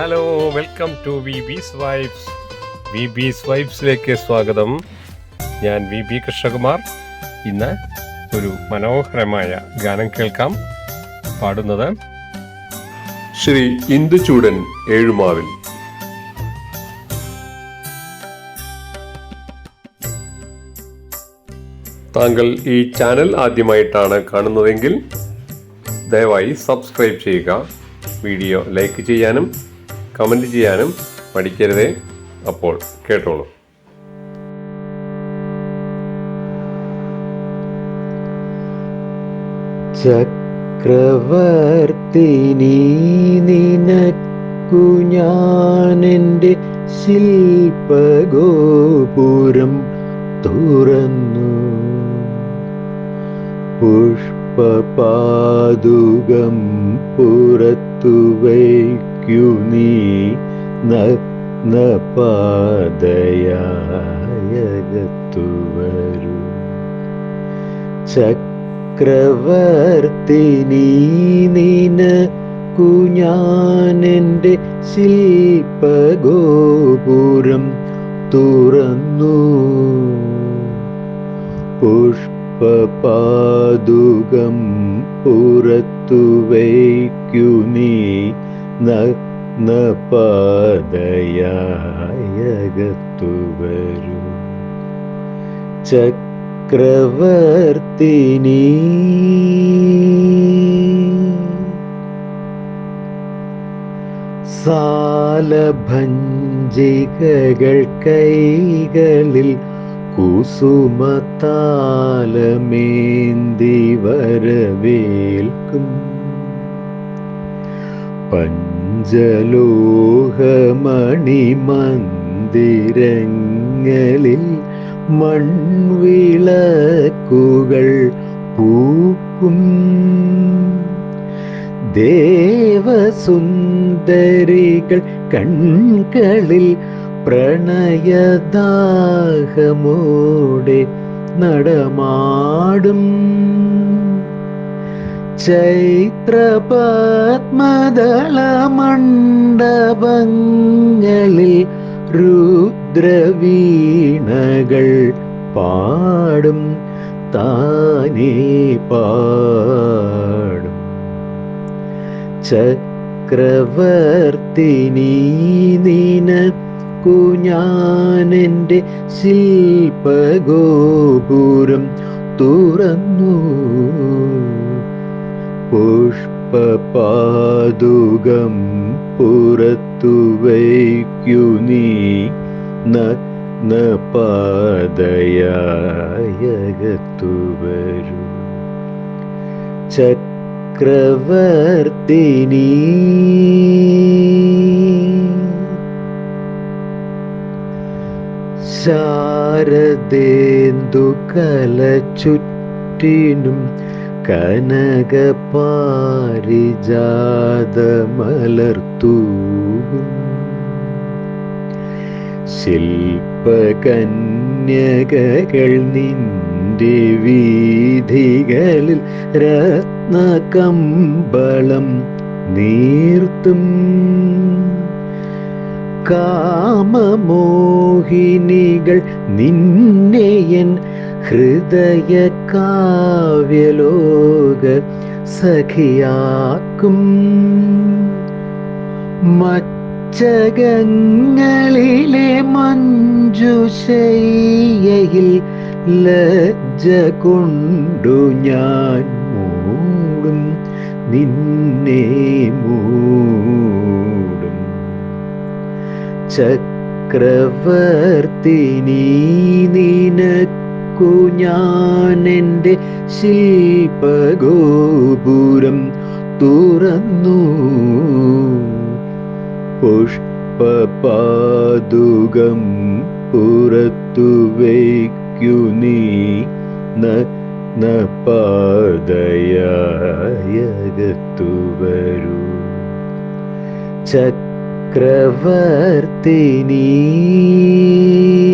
Hello welcome to V bees vibes V bees വൈബ്സിലേക്ക് സ്വാഗതം. ഞാൻ V B Krishnakumar. ഇന്ന് ഒരു മനോഹരമായ ഗാനം കേൾക്കാം. പാടുന്നത് ശ്രീ ഇന്ദുചൂടൻ ഏഴുമാവിൽ. താങ്കൾ ഈ ചാനൽ ആദ്യമായിട്ടാണ് കാണുന്നതെങ്കിൽ ദയവായി സബ്സ്ക്രൈബ് ചെയ്യുക വീഡിയോ ലൈക്ക് ചെയ്യാനും കമന്റ് ചെയ്യാനും മടിക്കരുതേ അപ്പോൾ കേട്ടോളൂ. ചക്രവർത്തിനി നിനക്കു ഞാനെന്റെ ശില്പഗോപുരം തുറന്നു. പുഷ്പപാതുകം പുറത്തു വയ്ക്കു നീ നഗ്നപാതയായകത്തു വരൂ ചക്രവർത്തിനി നിന കുഞ്ഞാനെന്റെ ശില്പഗോപുരം തുറന്നു. പുഷ്പപാതുകം പുറത്തു വയ്ക്കു നീ നഗ്നപാതയായകത്തു വരൂ ചക്രവർത്തിനി. സാലഭഞ്ജികകൾ കൈകളിൽ കുസുമത്താലമേന്തി വരവേൽക്കും. പഞ്ചലോഹമണി മന്ദിരങ്ങളിൽ മൺവിളക്കുകൾ പൂക്കും. ദേവസുന്ദരികൾ കൺകളിൽ പ്രണയദാഹമോടെ നടമാടും. ചൈത്രപത്മദള മണ്ഡപങ്ങളിൽ രുദ്രവീണകൾ പാടും താനേ പാടും. ചക്രവർത്തിനി നിനക്കു ഞാനെന്റെ ശില്പഗോപുരം തുറന്നു. പുഷ്പപാതുകം പുറത്തു വയ്ക്കു നീ. നഗ്നപാതയായകത്തു വരൂ. ചക്രവർത്തിനി. ശാരദേന്ദു കല ചുറ്റിനും കനകപാരിജാതമലർത്തൂകും ശില്പകന്യകകൾ നിന്റെ വീഥികളിൽ രത്നകമ്പളം നീർത്തും. കാമമോഹിനികൾ നിന്നെയൻ ഹൃദയ കാവ്യലോക സഖിയാക്കും. മച്ചകങ്ങളിലെ മഞ്ജുശയ്യയിൽ ലജ്ജ കൊണ്ടു ഞാൻ മൂടും നിന്നെ മൂടും. ചക്രവർത്തിനി നിനക്കു ഞാനെന്റെ ശില്പഗോപുരം തുറന്നു. പുഷ്പപാതുകം പുറത്തു വയ്ക്കു നീ. നഗ്നപാതയായകത്തു വരൂ. ചക്രവർത്തിനി